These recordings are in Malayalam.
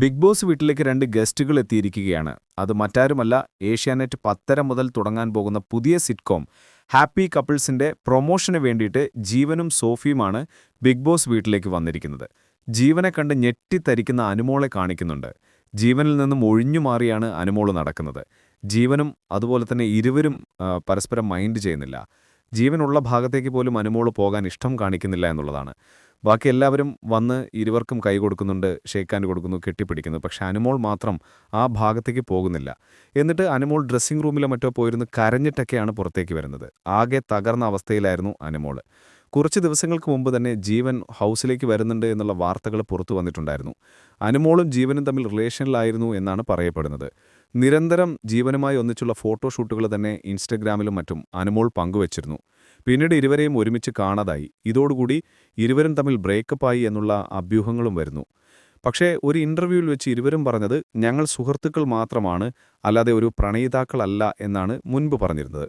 ബിഗ് ബോസ് വീട്ടിലേക്ക് രണ്ട് ഗസ്റ്റുകൾ എത്തിയിരിക്കുകയാണ്. അത് മറ്റാരുമല്ല ഏഷ്യാനെറ്റ് പത്തര മുതൽ തുടങ്ങാൻ പോകുന്ന പുതിയ സിറ്റ്കോം ഹാപ്പി കപ്പിൾസിന്റെ പ്രൊമോഷന് വേണ്ടിയിട്ട് ജീവനും സോഫിയുമാണ് ബിഗ് ബോസ് വീട്ടിലേക്ക് വന്നിരിക്കുന്നത്. ജീവനെ കണ്ട് ഞെട്ടിത്തരിക്കുന്ന അനുമോളെ കാണിക്കുന്നുണ്ട്. ജീവനിൽ നിന്നും ഒഴിഞ്ഞു മാറിയാണ് അനുമോൾ നടക്കുന്നത്. ജീവനും അതുപോലെ തന്നെ ഇരുവരും പരസ്പരം മൈൻഡ് ചെയ്യുന്നില്ല. ജീവനുള്ള ഭാഗത്തേക്ക് പോലും അനുമോൾ പോകാൻ ഇഷ്ടം കാണിക്കുന്നില്ല എന്നുള്ളതാണ്. ബാക്കി എല്ലാവരും വന്ന് ഇരുവർക്കും കൈ കൊടുക്കുന്നുണ്ട് ഷേക്കാൻ കൊടുക്കുന്നു കെട്ടിപ്പിടിക്കുന്നു. പക്ഷെ അനുമോൾ മാത്രം ആ ഭാഗത്തേക്ക് പോകുന്നില്ല. എന്നിട്ട് അനുമോൾ ഡ്രസ്സിംഗ് റൂമിലോ മറ്റോ പോയിരുന്ന് കരഞ്ഞിട്ടൊക്കെയാണ് പുറത്തേക്ക് വരുന്നത്. ആകെ തകർന്ന അവസ്ഥയിലായിരുന്നു അനുമോൾ കുറച്ച് ദിവസങ്ങൾക്ക് മുമ്പ് തന്നെ ജീവൻ ഹൗസിലേക്ക് വരുന്നുണ്ട് എന്നുള്ള വാർത്തകൾ പുറത്തു വന്നിട്ടുണ്ടായിരുന്നു. അനുമോളും ജീവനും തമ്മിൽ റിലേഷനിലായിരുന്നു എന്നാണ് പറയപ്പെടുന്നത്. നിരന്തരം ജീവനുമായി ഒന്നിച്ചുള്ള ഫോട്ടോഷൂട്ടുകൾ തന്നെ ഇൻസ്റ്റഗ്രാമിലും മറ്റും അനുമോൾ പങ്കുവച്ചിരുന്നു. പിന്നീട് ഇരുവരെയും ഒരുമിച്ച് കാണാതായി. ഇതോടുകൂടി ഇരുവരും തമ്മിൽ ബ്രേക്കപ്പായി എന്നുള്ള അഭ്യൂഹങ്ങളും വരുന്നു. പക്ഷേ ഒരു ഇന്റർവ്യൂവിൽ വെച്ച് ഇരുവരും പറഞ്ഞത് ഞങ്ങൾ സുഹൃത്തുക്കൾ മാത്രമാണ് അല്ലാതെ ഒരു പ്രണയിതാക്കളല്ല എന്നാണ് മുൻപ് പറഞ്ഞിരുന്നത്.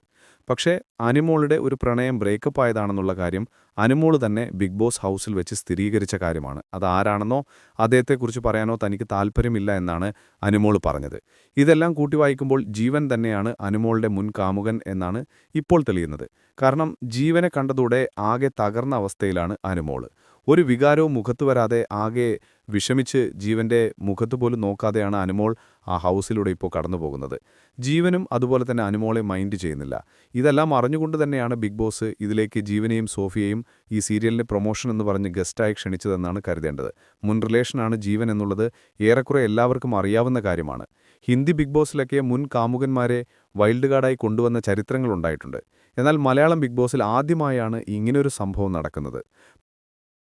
പക്ഷേ അനുമോളുടെ ഒരു പ്രണയം ബ്രേക്കപ്പ് ആയതാണെന്നുള്ള കാര്യം അനുമോൾ തന്നെ ബിഗ് ബോസ് ഹൗസിൽ വെച്ച് സ്ഥിരീകരിച്ച കാര്യമാണ്. അത് ആരാണെന്നോ അദ്ദേഹത്തെക്കുറിച്ച് പറയാനോ തനിക്ക് താല്പര്യമില്ല എന്നാണ് അനുമോൾ പറഞ്ഞത്. ഇതെല്ലാം കൂട്ടി വായിക്കുമ്പോൾ ജീവൻ തന്നെയാണ് അനുമോളുടെ മുൻ കാമുകൻ എന്നാണ് ഇപ്പോൾ തെളിയുന്നത്. കാരണം ജീവനെ കണ്ടതോടെ ആകെ തകർന്ന അവസ്ഥയിലാണ് അനുമോൾ. ഒരു വികാരവും മുഖത്ത് വരാതെ ആകെ വിഷമിച്ച് ജീവന്റെ മുഖത്ത് പോലും നോക്കാതെയാണ് അനുമോൾ ആ ഹൗസിലൂടെ ഇപ്പോൾ കടന്നു പോകുന്നത്. ജീവനും അതുപോലെ തന്നെ അനുമോളെ മൈൻഡ് ചെയ്യുന്നില്ല. ഇതെല്ലാം അറിഞ്ഞുകൊണ്ട് തന്നെയാണ് ബിഗ് ബോസ് ഇതിലേക്ക് ജീവനെയും സോഫിയയും ഈ സീരിയലിന്റെ പ്രൊമോഷൻ എന്ന് പറഞ്ഞ് ഗസ്റ്റായി ക്ഷണിച്ചതെന്നാണ് കരുതേണ്ടത്. മുൻ റിലേഷനാണ് ജീവൻ എന്നുള്ളത് ഏറെക്കുറെ എല്ലാവർക്കും അറിയാവുന്ന കാര്യമാണ്. ഹിന്ദി ബിഗ് ബോസിലൊക്കെ മുൻ കാമുകന്മാരെ വൈൽഡ് കാർഡായി കൊണ്ടുവന്ന ചരിത്രങ്ങളുണ്ടായിട്ടുണ്ട് എന്നാൽ മലയാളം ബിഗ് ബോസിൽ ആദ്യമായാണ് ഇങ്ങനൊരു സംഭവം നടക്കുന്നത്.